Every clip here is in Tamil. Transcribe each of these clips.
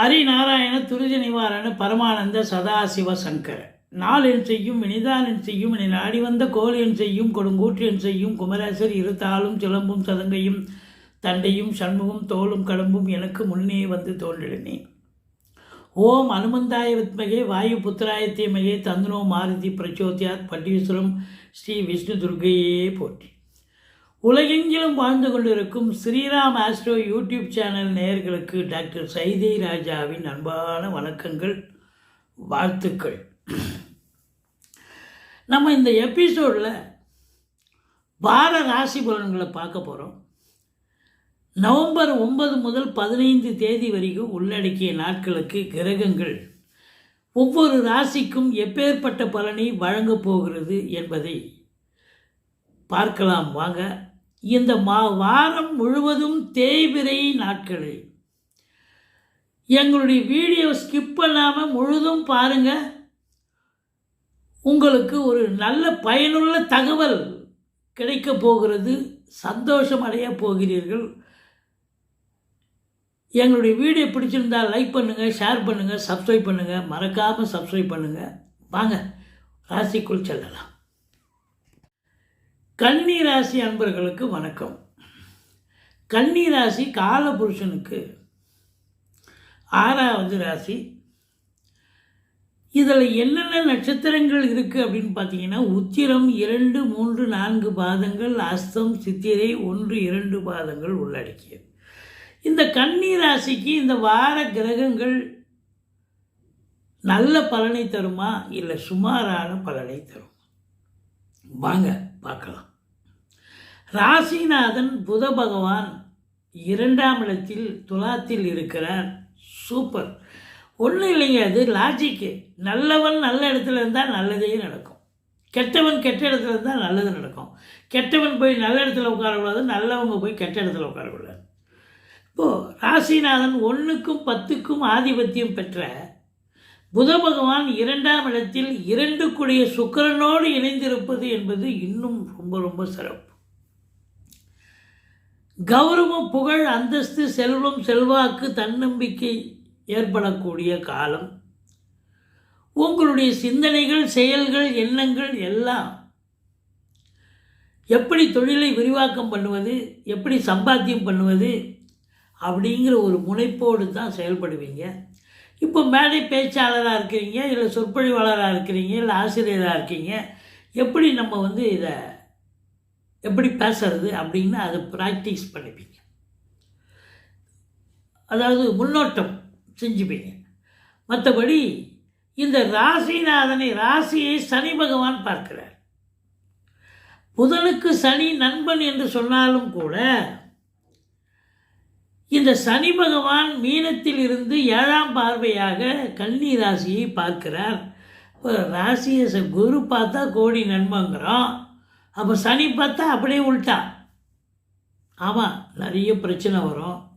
ஹரிநாராயண துரித நிவாரண பரமானந்த சதாசிவ சங்கர. நாளின் செய்யும் வினிதானன் செய்யும் என நாடி வந்த கோலென் செய்யும் கொடுங்கூற்றியன் செய்யும் குமரேசர் இருத்தாலும் சிலம்பும் சதங்கையும் தண்டையும் சண்முகம் தோளும் கடம்பும் எனக்கு முன்னே வந்து தோன்றினேன் ஓம் அனுமந்தாய வித்மகே வாயு புத்திராய தந்தனோ மாருதி பிரச்சோத்யாத் பட்டீஸ்வரம் ஸ்ரீ விஷ்ணு துர்கையே போற்றி. உலகெங்கிலும் வாழ்ந்து கொண்டிருக்கும் ஸ்ரீராம் ஆஸ்ட்ரோ யூடியூப் சேனல் நேயர்களுக்கு டாக்டர் சைதை ராஜாவின் அன்பான வணக்கங்கள் வாழ்த்துக்கள். நம்ம இந்த எபிசோடில் வார ராசி பலன்களை பார்க்க போகிறோம் நவம்பர் ஒன்பது முதல் பதினைந்து தேதி வரைக்கும் உள்ளடக்கிய நாட்களுக்கு கிரகங்கள் ஒவ்வொரு ராசிக்கும் எப்பேற்பட்ட பலனை வழங்கப் போகிறது என்பதை பார்க்கலாம். வாங்க இந்த மா வாரம் முழுவதும் தேய்பிரை நாட்களில் எங்களுடைய வீடியோ ஸ்கிப் பண்ணாமல் முழுதும் பாருங்கள் உங்களுக்கு ஒரு நல்ல பயனுள்ள தகவல் கிடைக்கப் போகிறது சந்தோஷம் அடைய போகிறீர்கள். எங்களுடைய வீடியோ பிடிச்சிருந்தால் லைக் பண்ணுங்கள் ஷேர் பண்ணுங்கள் சப்ஸ்கிரைப் பண்ணுங்கள் மறக்காமல் சப்ஸ்கிரைப் பண்ணுங்கள் வாங்க ராசிக்குள் செல்லலாம். கன்னி ராசி அன்பர்களுக்கு வணக்கம். கன்னி ராசி காலபுருஷனுக்கு ஆறாவது ராசி. இதில் என்னென்ன நட்சத்திரங்கள் இருக்குது அப்படின்னு பார்த்தீங்கன்னா உத்திரம் இரண்டு மூன்று நான்கு பாதங்கள் அஸ்தம் சித்திரை ஒன்று இரண்டு பாதங்கள் உள்ளடக்கியது. இந்த கன்னி ராசிக்கு இந்த வார கிரகங்கள் நல்ல பலனை தருமா? இல்லை சுமாரான பலனை தரும்? வாங்க பார்க்கலாம். ராசிநாதன் புத பகவான் இரண்டாம் இடத்தில் துலாத்தில் இருக்கிறார். சூப்பர். ஒன்றும் இல்லைங்க அது லாஜிக்கு நல்லவன் நல்ல இடத்துல இருந்தால் நல்லதே நடக்கும். கெட்டவன் கெட்ட இடத்துல இருந்தால் நல்லது நடக்கும். கெட்டவன் போய் நல்ல இடத்துல உட்காரக்கூடாது நல்லவங்க போய் கெட்ட இடத்துல உட்காரக்கூடாது. இப்போது ராசிநாதன் ஒன்றுக்கும் பத்துக்கும் ஆதிபத்தியம் பெற்ற புத பகவான் இரண்டாம் இடத்தில் இரண்டுக்குடைய சுக்கரனோடு இணைந்திருப்பது என்பது இன்னும் ரொம்ப ரொம்ப சிறப்பு. கௌரவம் புகழ் அந்தஸ்து செல்வம் செல்வாக்கு தன்னம்பிக்கை ஏற்படக்கூடிய காலம். உங்களுடைய சிந்தனைகள் செயல்கள் எண்ணங்கள் எல்லாம் எப்படி தொழிலை விரிவாக்கம் பண்ணுவது எப்படி சம்பாத்தியம் பண்ணுவது அப்படிங்கிற ஒரு முனைப்போடு தான் செயல்படுவீங்க. இப்போ மேடை பேச்சாளராக இருக்கிறீங்க இல்லை சொற்பொழிவாளராக இருக்கிறீங்க இல்லை ஆசிரியராக இருக்கீங்க எப்படி நம்ம வந்து இதை எப்படி பேசுறது அப்படின்னு அதை ப்ராக்டிஸ் பண்ணிப்பீங்க. அதாவது முன்னோட்டம் செஞ்சுப்பீங்க. மற்றபடி இந்த ராசிநாதனை ராசியை சனி பகவான் பார்க்கிறார். புதனுக்கு சனி நண்பன் என்று சொன்னாலும் கூட இந்த சனி பகவான் மீனத்தில் இருந்து ஏழாம் பார்வையாக கன்னி ராசியை பார்க்கிறார். இப்போ ராசியை ச- குரு பார்த்தா கோடி நண்பங்கிறோம். அப்போ சனி பார்த்தா அப்படியே உள்டா. ஆமாம் நிறைய பிரச்சனை வரும்.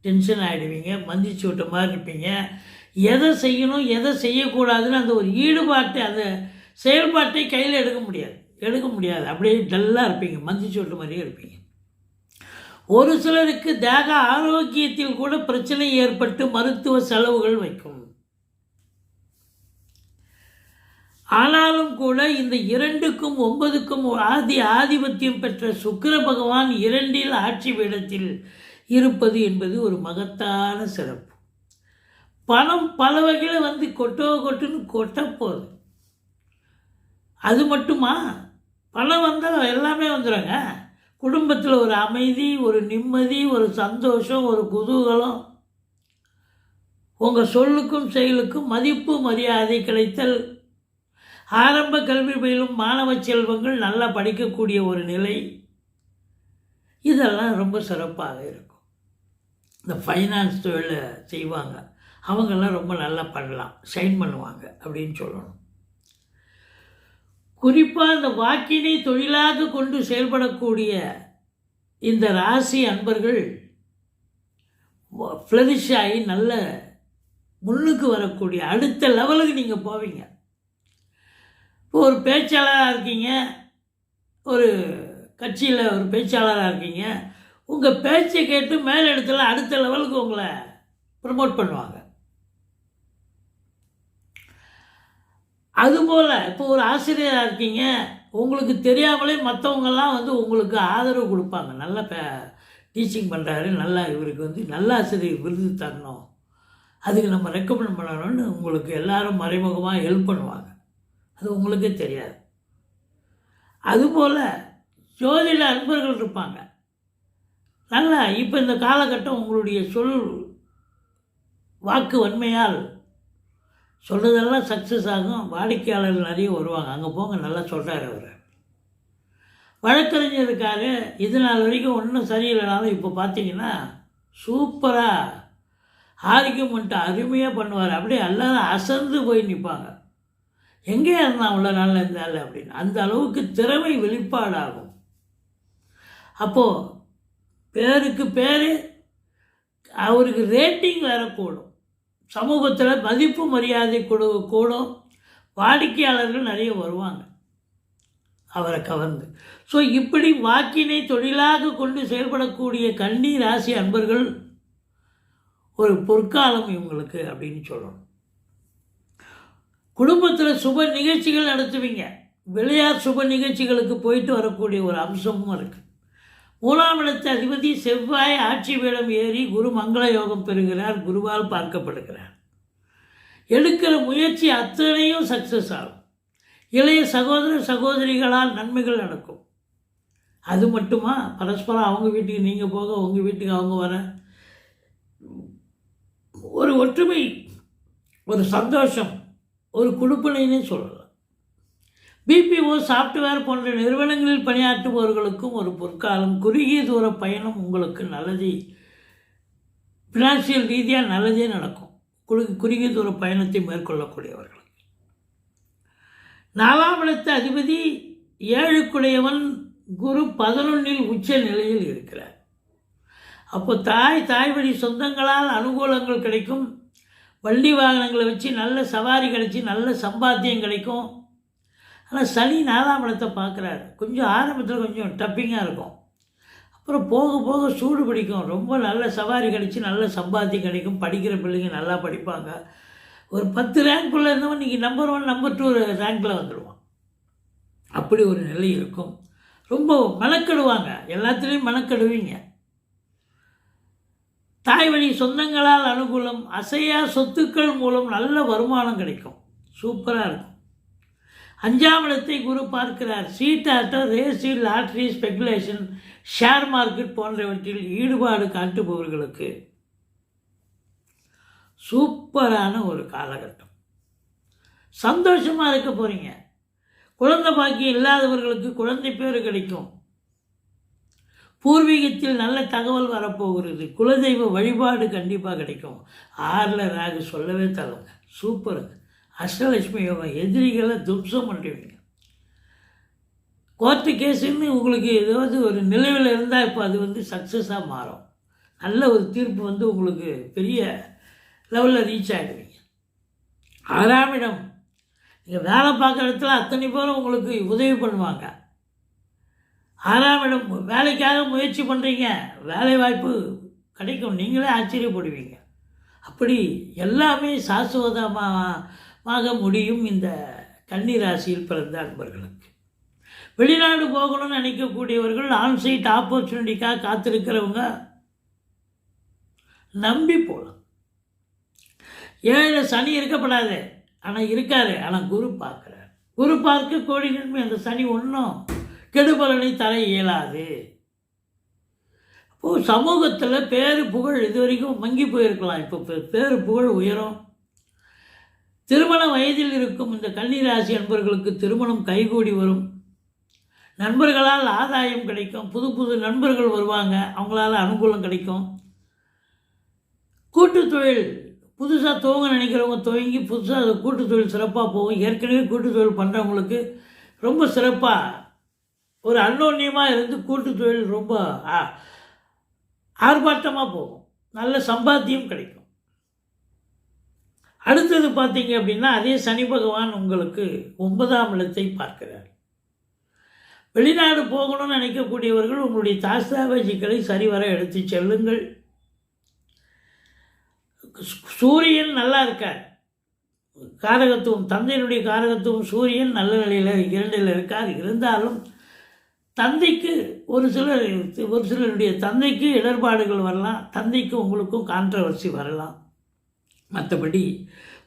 டென்ஷன் ஆகிடுவீங்க மந்திச்சு விட்ட மாதிரி இருப்பீங்க. எதை செய்யணும் எதை செய்யக்கூடாதுன்னு அந்த ஒரு ஈடுபாட்டை அந்த செயல்பாட்டை கையில் எடுக்க முடியாது. எடுக்க முடியாது. அப்படியே டல்லாக இருப்பீங்க மந்திச்சு விட்ட மாதிரியே இருப்பீங்க. ஒரு சிலருக்கு தேக ஆரோக்கியத்தில் கூட பிரச்சனை ஏற்பட்டு மருத்துவ செலவுகள் வைக்கும். ஆனாலும் கூட இந்த இரண்டுக்கும் ஒன்பதுக்கும் ஆதி ஆதிபத்தியம் பெற்ற சுக்கர பகவான் இரண்டில் ஆட்சி பீடத்தில் இருப்பது என்பது ஒரு மகத்தான சிறப்பு. பணம் பல வகையில் வந்து கொட்டோ கொட்டுன்னு கொட்டப்போகுது அது மட்டுமா? பணம் வந்தால் எல்லாமே வந்துடுங்க குடும்பத்தில் ஒரு அமைதி ஒரு நிம்மதி ஒரு சந்தோஷம் ஒரு குதூகலம். உங்கள் சொல்லுக்கும் செயலுக்கும் மதிப்பு மரியாதை கிடைத்தல் ஆரம்ப கல்வி பயிலும் மாணவ செல்வங்கள் நல்லா படிக்கக்கூடிய ஒரு நிலை. இதெல்லாம் ரொம்ப சிறப்பாக இருக்கும். இந்த ஃபைனான்ஸ் தொழிலை செய்வாங்க. அவங்கெல்லாம் ரொம்ப நல்லா பண்ணலாம். சைன் பண்ணுவாங்க அப்படின்னு சொல்லணும். குறிப்பாக இந்த வாக்கினை தொழிலாக கொண்டு செயல்படக்கூடிய இந்த ராசி அன்பர்கள் ஃப்ளரிஷ் ஆகி நல்ல முன்னுக்கு வரக்கூடிய அடுத்த லெவலுக்கு நீங்கள் போவீங்க. இப்போ ஒரு பேச்சாளராக இருக்கீங்க ஒரு கட்சியில் ஒரு பேச்சாளராக இருக்கீங்க உங்கள் பேச்சை கேட்டு மேல் இடத்துல அடுத்த லெவலுக்கு உங்களை ப்ரமோட் பண்ணுவாங்க. அதுபோல் இப்போ ஒரு ஆசிரியராக இருக்கீங்க உங்களுக்கு தெரியாமலே மற்றவங்கெல்லாம் வந்து உங்களுக்கு ஆதரவு கொடுப்பாங்க. நல்ல பே டீச்சிங் பண்ணுறாரு நல்லா இவருக்கு வந்து நல்ல ஆசிரியர் விருது தரணும். அதுக்கு நம்ம ரெக்கமெண்ட் பண்ணணும்னு உங்களுக்கு எல்லோரும் மறைமுகமாக ஹெல்ப் பண்ணுவாங்க. அது உங்களுக்கே தெரியாது. அதுபோல் ஜோதிட அன்பர்கள் இருப்பாங்க. நல்லா இப்போ இந்த காலகட்டம் உங்களுடைய சொல் வாக்கு வன்மையால் சொல்கிறதெல்லாம் சக்ஸஸ் ஆகும். வாடிக்கையாளர்கள் நிறைய வருவாங்க. அங்கே போங்க நல்லா சொல்கிறார் அவர். வழக்கறிஞர் இருக்காரு இது நாள் வரைக்கும் ஒன்றும் சரியில்லைனாலும் இப்போ பார்த்தீங்கன்னா சூப்பராக ஆர்கியூமெண்ட் அருமையாக பண்ணுவார். அப்படியே எல்லாரும் அசந்து போய் நிற்பாங்க எங்கே இருந்தான் அவ்வளோ நாளில் இருந்தாள் அப்படின்னு. அந்த அளவுக்கு திறமை வெளிப்பாடாகும். அப்போது பேருக்கு பேர் அவருக்கு ரேட்டிங் வரக்கூடும். சமூகத்தில் மதிப்பு மரியாதை கொடு கூடும். வாடிக்கையாளர்கள் நிறைய வருவாங்க. அவரை கவர்ந்து. ஸோ இப்படி வாக்கினை தொழிலாக கொண்டு செயல்படக்கூடிய கன்னி ராசி அன்பர்கள் ஒரு பொற்காலம் இவங்களுக்கு அப்படின்னு சொல்லணும். குடும்பத்தில் சுப நிகழ்ச்சிகள் நடத்துவீங்க. விளையாட் சுப நிகழ்ச்சிகளுக்கு போயிட்டு வரக்கூடிய ஒரு அம்சமும் இருக்குது மூலாம் இடத்து அதிபதி செவ்வாய் ஆட்சி வேடம் ஏறி குரு மங்கள யோகம் பெறுகிறார் குருவால் பார்க்கப்படுகிறார். எடுக்கிற முயற்சி அத்தனையும் சக்ஸஸ் ஆகும். இளைய சகோதர சகோதரிகளால் நன்மைகள் நடக்கும். அது மட்டுமா? பரஸ்பரம் அவங்க வீட்டுக்கு நீங்கள் போக உங்கள் வீட்டுக்கு அவங்க வர. ஒரு ஒற்றுமை ஒரு சந்தோஷம் ஒரு குடுப்பனைன்னே சொல்லலாம். பிபிஓ சாஃப்ட்வேர் போன்ற நிறுவனங்களில் பணியாற்றுபவர்களுக்கும் ஒரு பொற்காலம் குறுகிய தூர பயணம் உங்களுக்கு நல்லது ஃபினான்சியல் ரீதியாக நல்லதே நடக்கும். குறு குறுகிய தூர பயணத்தை மேற்கொள்ளக்கூடியவர்கள். நாலாம் இடத்த அதிபதி ஏழுக்குடையவன் குரு பதினொன்னில் உச்ச நிலையில் இருக்கிறார். அப்போ தாய் தாய் வழி சொந்தங்களால் அனுகூலங்கள் கிடைக்கும். வண்டி வாகனங்களை வச்சு நல்ல சவாரி கிடைச்சி நல்ல சம்பாத்தியம் கிடைக்கும். ஆனால் சனி நாலாம் இடத்தை பார்க்குறாரு. கொஞ்சம் ஆரம்பத்தில் கொஞ்சம் டப்பிங்காக இருக்கும். அப்புறம் போக போக சூடு பிடிக்கும். ரொம்ப நல்ல சவாரி கிடைச்சி நல்ல சம்பாத்தியம் கிடைக்கும். படிக்கிற பிள்ளைங்க நல்லா படிப்பாங்க. ஒரு பத்து ரேங்க்குள்ளே இருந்தவன் இன்றைக்கி நம்பர் ஒன் நம்பர் டூ ரேங்க்கில் வந்துடுவான் அப்படி ஒரு நிலை இருக்கும். ரொம்ப மெனக்கெடுவாங்க. எல்லாத்துலேயும் மெனக்கெடுவீங்க. தாய் வழி சொந்தங்களால் அனுகூலம் அசையா சொத்துக்கள் மூலம் நல்ல வருமானம் கிடைக்கும். சூப்பராக இருக்கும். அஞ்சாம் இடத்தை குரு பார்க்கிறார். சீட்டாட்டம் ரேசி லாட்ரி ஸ்பெகுலேஷன் ஷேர் மார்க்கெட் போன்றவற்றில் ஈடுபாடு காட்டுபவர்களுக்கு சூப்பரான ஒரு காலகட்டம். சந்தோஷமாக இருக்க போகிறீங்க குழந்தை பாக்கியம் இல்லாதவர்களுக்கு குழந்தை பேர் கிடைக்கும். பூர்வீகத்தில் நல்ல தகவல் வரப்போகிறது. குலதெய்வ வழிபாடு கண்டிப்பாக கிடைக்கும். ஆறில் ராகு சொல்லவே தரங்க சூப்பருங்க அஷ்டலட்சுமி யோகம் எதிரிகளை துப்சம் பண்ணுவீங்க கோர்ட்டு கேஸுன்னு உங்களுக்கு ஏதாவது ஒரு நிலவில் இருந்தால் இப்போ அது வந்து சக்ஸஸாக மாறும். நல்ல ஒரு தீர்ப்பு வந்து உங்களுக்கு பெரிய லெவலில் ரீச் ஆகிடுவீங்க ஆறாம் இடம். நீங்கள் வேலை பார்க்குற இடத்துல அத்தனை பேரும் உங்களுக்கு உதவி பண்ணுவாங்க. ஆறாம் இடம் வேலைக்காக முயற்சி பண்ணுறீங்க வேலை வாய்ப்பு கிடைக்கும். நீங்களே ஆச்சரியப்படுவீங்க. அப்படி எல்லாமே சாஸ்வதமாக முடியும் இந்த கன்னி ராசியில் பிறந்த அன்பர்களுக்கு. வெளிநாடு போகணும்னு நினைக்கக்கூடியவர்கள் ஆன்சைட் ஆப்பர்ச்சுனிட்டிக்காக காத்திருக்கிறவங்க நம்பி போகலாம் ஏழு சனி இருக்கப்படாது. ஆனால் இருக்காரு. ஆனால் குரு பார்க்குறார். குரு பார்க்க கோடி நன்மை. அந்த சனி ஒன்றும் கெடுபலனை தர இயலாது. இப்போது சமூகத்தில் பேரு புகழ் இது வரைக்கும் மங்கி போயிருக்கலாம். இப்போ பேரு புகழ் உயரும். திருமண வயதில் இருக்கும் இந்த கன்னிராசி நண்பர்களுக்கு திருமணம் கைகூடி வரும். நண்பர்களால் ஆதாயம் கிடைக்கும். புது புது நண்பர்கள் வருவாங்க. அவங்களால அனுகூலம் கிடைக்கும். கூட்டு தொழில் புதுசாக துவங்க நினைக்கிறவங்க துவங்கி புதுசாக அது கூட்டு தொழில் சிறப்பாக போகும். ஏற்கனவே கூட்டு தொழில் பண்ணுறவங்களுக்கு ரொம்ப சிறப்பாக ஒரு அன்னோன்யமாக இருந்து கூட்டு தொழில் ரொம்ப ஆ- ஆர்ப்பாட்டமாக போகும். நல்ல சம்பாத்தியம் கிடைக்கும். அடுத்தது பார்த்தீங்க அப்படின்னா அதே சனி பகவான் உங்களுக்கு ஒன்பதாம் இடத்தை பார்க்கிறார். வெளிநாடு போகணும்னு நினைக்கக்கூடியவர்கள் உங்களுடைய தாஸ்தாவேஜிக்களை சரிவர எடுத்து செல்லுங்கள். சூரியன் நல்லா இருக்கார். காரகத்துவம் தந்தையினுடைய காரகத்துவம் சூரியன் நல்ல நிலையில் இரண்டில் இருக்கார் இருந்தாலும் தந்தைக்கு ஒரு சிலர் ஒரு சிலருடைய தந்தைக்கு இடர்பாடுகள் வரலாம் தந்தைக்கு உங்களுக்கும் கான்ட்ரவர்சி வரலாம். மற்றபடி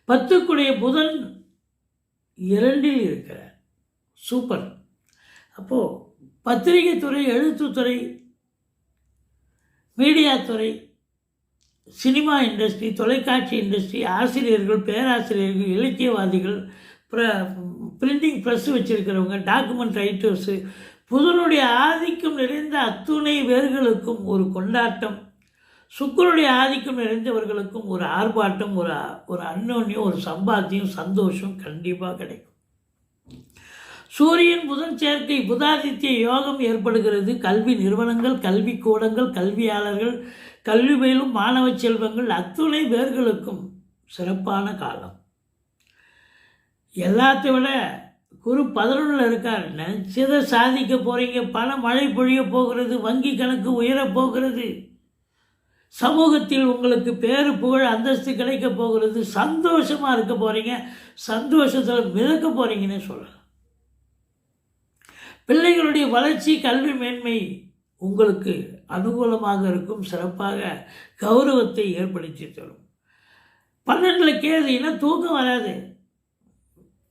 பத்துக்குடைய புதன் இரண்டில் இருக்கிறார். சூப்பர் அப்போது பத்திரிகை துறை எழுத்துத்துறை மீடியா துறை சினிமா இண்டஸ்ட்ரி தொலைக்காட்சி இண்டஸ்ட்ரி ஆசிரியர்கள் பேராசிரியர்கள் இலக்கியவாதிகள் ப்ர பிரிண்டிங் ப்ரெஸ் வச்சுருக்கிறவங்க டாக்குமெண்ட் ரைட்டர்ஸு புதனுடைய ஆதிக்கம் நிறைந்த அத்துணை வேர்களுக்கும் ஒரு கொண்டாட்டம் சுக்கரனுடைய ஆதிக்கம் நிறைந்தவர்களுக்கும் ஒரு ஆர்ப்பாட்டம் ஒரு ஒரு அன்னோன்யம் ஒரு சம்பாத்தியம் சந்தோஷம் கண்டிப்பாக கிடைக்கும். சூரியன் புதன் சேர்க்கை புதாதித்ய யோகம் ஏற்படுகிறது. கல்வி நிறுவனங்கள் கல்வி கூடங்கள் கல்வியாளர்கள் கல்வி பயிலும் மாணவ செல்வங்கள் அத்துணை பேர்களுக்கும் சிறப்பான காலம். எல்லாத்தை விட குரு பதினொன்றில் இருக்கார். நினச்சதை சாதிக்க போகிறீங்க பல மழை பொழிய போகிறது. வங்கி கணக்கு உயரப் போகிறது. சமூகத்தில் உங்களுக்கு பேரு புகழ் அந்தஸ்து கிடைக்க போகிறது. சந்தோஷமாக இருக்க போகிறீங்க சந்தோஷத்தில் மிதக்க போகிறீங்கன்னு சொல்லலாம். பிள்ளைகளுடைய வளர்ச்சி கல்வி மேன்மை உங்களுக்கு அனுகூலமாக இருக்கும். சிறப்பாக கௌரவத்தை ஏற்படுத்தி தரும். பன்னெண்டில் கேதுன்னா தூக்கம் வராது.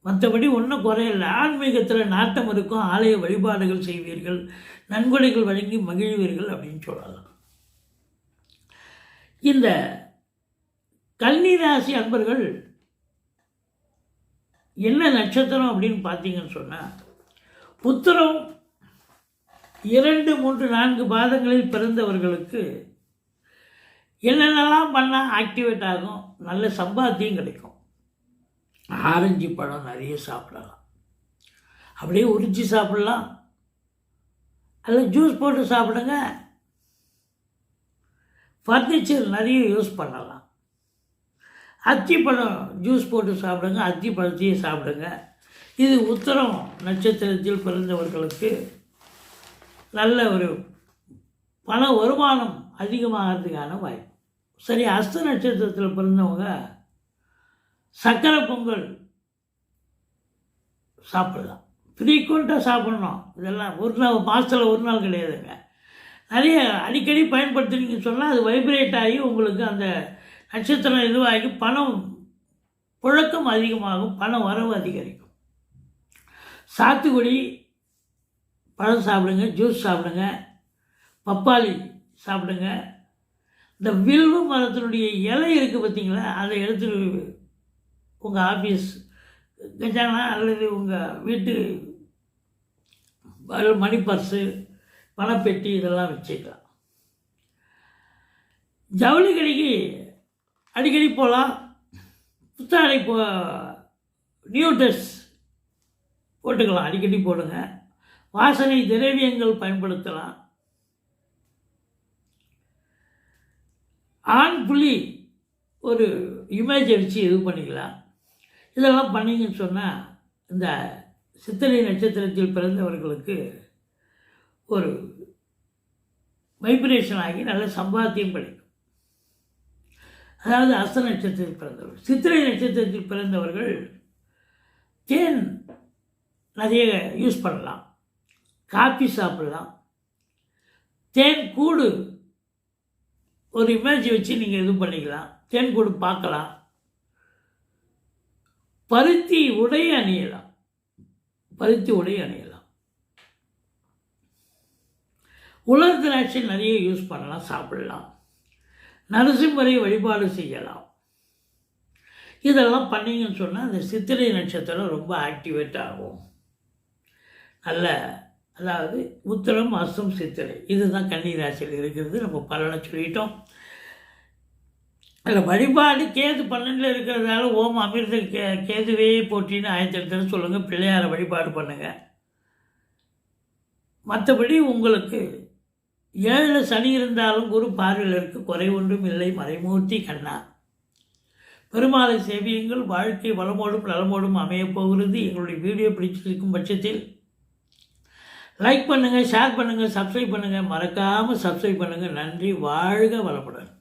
மற்றபடி ஒன்றும் குறையில்லை. ஆன்மீகத்தில் நாட்டம் இருக்கும் ஆலய வழிபாடுகள் செய்வீர்கள் நன்கொடைகள் வழங்கி மகிழ்வீர்கள் அப்படின்னு சொல்லலாம். இந்த கன்னிராசி அன்பர்கள் என்ன நட்சத்திரம் அப்படின்னு பார்த்தீங்கன்னு சொன்னால் புத்திரம் இரண்டு மூன்று நான்கு பாதங்களில் பிறந்தவர்களுக்கு என்னென்னலாம் பண்ணால் ஆக்டிவேட் ஆகும் நல்ல சம்பாத்தியம் கிடைக்கும். ஆரஞ்சு பழம் நிறைய சாப்பிடலாம். அப்படியே உரித்து சாப்பிடலாம். அதில் ஜூஸ் போட்டு சாப்பிடுங்க. ஃபர்னிச்சர் நிறைய யூஸ் பண்ணலாம். அத்திப்பழம் ஜூஸ் போட்டு சாப்பிடுங்க அத்தி பழத்தையும் சாப்பிடுங்க. இது உத்தரம் நட்சத்திரத்தில் பிறந்தவர்களுக்கு நல்ல ஒரு பண வருமானம் அதிகமாகிறதுக்கான வாய்ப்பு. சரி அஸ்த நட்சத்திரத்தில் பிறந்தவங்க சக்கரை பொங்கல் சாப்பிடலாம். ஃப்ரீக்வெண்ட்டாக சாப்பிட்ணும். இதெல்லாம் ஒரு நாள் மாதத்தில் ஒரு நாள் கிடையாதுங்க. நிறைய அடிக்கடி பயன்படுத்துனீங்கன்னு சொன்னால் அது வைப்ரேட் ஆகி உங்களுக்கு அந்த நட்சத்திரம் இதுவாகி பணம் புழக்கம் அதிகமாகும் பண வரவு அதிகரிக்கும். சாத்துக்குடி பழம் சாப்பிடுங்க ஜூஸ் சாப்பிடுங்க பப்பாளி சாப்பிடுங்க. இந்த வில்வ மரத்தினுடைய இலை இருக்குது பார்த்தீங்களா அதை எடுத்து உங்கள் ஆஃபீஸ் கஜானா அல்லது உங்கள் வீட்டு மணி பர்ஸு பணப்பெட்டி இதெல்லாம் வச்சுக்கலாம். ஜவுளி கடைக்கு அடிக்கடி போகலாம் புத்தாடை போ நியூ ட்ரெஸ் போட்டுக்கலாம். அடிக்கடி போடுங்க. வாசனை திரவியங்கள் பயன்படுத்தலாம். ஆண் புலி ஒரு இமேஜ் வச்சு இது பண்ணிக்கலாம். இதெல்லாம் பண்ணிங்கன்னு சொன்னால் இந்த சித்திரை நட்சத்திரத்தில் பிறந்தவர்களுக்கு ஒரு வைப்ரேஷன் ஆகி நல்ல சம்பாத்தியம் கிடைக்கும். அதாவது அஸ்த நட்சத்திரத்தில் பிறந்தவர்கள் சித்திரை நட்சத்திரத்தில் பிறந்தவர்கள் தேன் நிறைய யூஸ் பண்ணலாம் காஃபி சாப்பிடலாம். தேன் கூடு ஒரு இமேஜ் வச்சு நீங்கள் இது பண்ணிக்கலாம் தேன் கூடு பார்க்கலாம். பருத்தி உடை அணியலாம். பருத்தி உடை அணியலாம். உலர் திராட்சை நிறைய யூஸ் பண்ணலாம் சாப்பிடலாம். நரசிம்மரை வழிபாடு செய்யலாம். இதெல்லாம் பண்ணீங்கன்னு சொன்னால் அந்த சித்திரை நட்சத்திரம் ரொம்ப ஆக்டிவேட் ஆகும். நல்ல அதாவது உத்திரம் அஸ்தம் சித்திரை. இதுதான் கன்னிராசியில் இருக்கிறது. நம்ம பலனை சொல்லிட்டோம். இல்லை வழிபாடு கேது பன்னெண்டில் இருக்கிறதால ஓம் அமிர்த கே கேதுவே போட்டின்னு ஆயத்திரத்தில் சொல்லுங்கள் பிள்ளையாரை வழிபாடு பண்ணுங்கள் மற்றபடி உங்களுக்கு ஏழில் சனி இருந்தாலும் குரு பார்வையில் இருக்க குறை ஒன்றும் இல்லை மறைமூர்த்தி கண்ணா. பெருமாளை சேவியுங்கள் வாழ்க்கை வளமோடும் நலமோடும் அமையப் போகிறது. எங்களுடைய வீடியோ பிடிச்சிருக்கும் பட்சத்தில் லைக் பண்ணுங்கள் ஷேர் பண்ணுங்கள் சப்ஸ்கிரைப் பண்ணுங்கள் மறக்காமல் சப்ஸ்கிரைப் பண்ணுங்கள் நன்றி வாழ்க வளமுடன்.